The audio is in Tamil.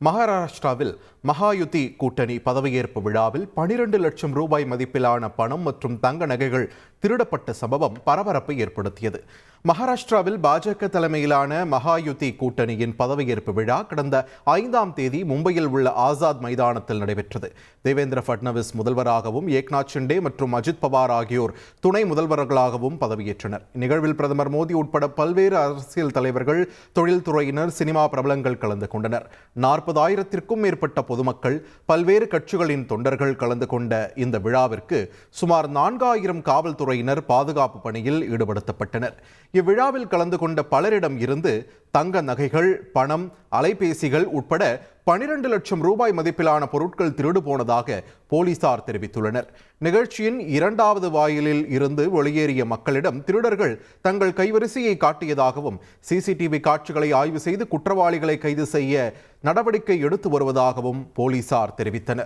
மகாராஷ்டிராவில் மகாயுதி கூட்டணி பதவியேற்பு விழாவில் பனிரெண்டு லட்சம் ரூபாய் மதிப்பிலான பணம் மற்றும் தங்க நகைகள் திருடப்பட்ட சம்பவம் பரபரப்பை ஏற்படுத்தியது. மகாராஷ்டிராவில் பாஜக தலைமையிலான மகாயுதி கூட்டணியின் பதவியேற்பு விழா கடந்த ஐந்தாம் தேதி மும்பையில் உள்ள ஆசாத் மைதானத்தில் நடைபெற்றது. தேவேந்திர ஃபட்னவிஸ் முதல்வராகவும் ஏக்நாத் ஷிண்டே மற்றும் அஜித் பவார் ஆகியோர் துணை முதல்வர்களாகவும் பதவியேற்றனர். நிகழ்வில் பிரதமர் மோடி உட்பட பல்வேறு அரசியல் தலைவர்கள் தொழில்துறையினர் சினிமா பிரபலங்கள் கலந்து கொண்டனர். நாற்பதாயிரத்திற்கும் மேற்பட்ட பொதுமக்கள் பல்வேறு கட்சிகளின் தொண்டர்கள் கலந்து கொண்ட இந்த விழாவிற்கு சுமார் நான்காயிரம் காவல்துறை காவல்துறையினர் பாதுகாப்பு பணியில் ஈடுபடுத்தப்பட்டனர். இவ்விழாவில் கலந்து கொண்ட பலரிடம் இருந்து தங்க நகைகள் பணம் அலைபேசிகள் உட்பட பனிரெண்டு லட்சம் ரூபாய் மதிப்பிலான பொருட்கள் திருடு போனதாக போலீசார் தெரிவித்துள்ளனர். நிகழ்ச்சியின் இரண்டாவது வாயிலில் இருந்து வெளியேறிய மக்களிடம் திருடர்கள் தங்கள் கைவரிசையை காட்டியதாகவும் சிசிடிவி காட்சிகளை ஆய்வு செய்து குற்றவாளிகளை கைது செய்ய நடவடிக்கை எடுத்து வருவதாகவும் போலீசார் தெரிவித்தனர்.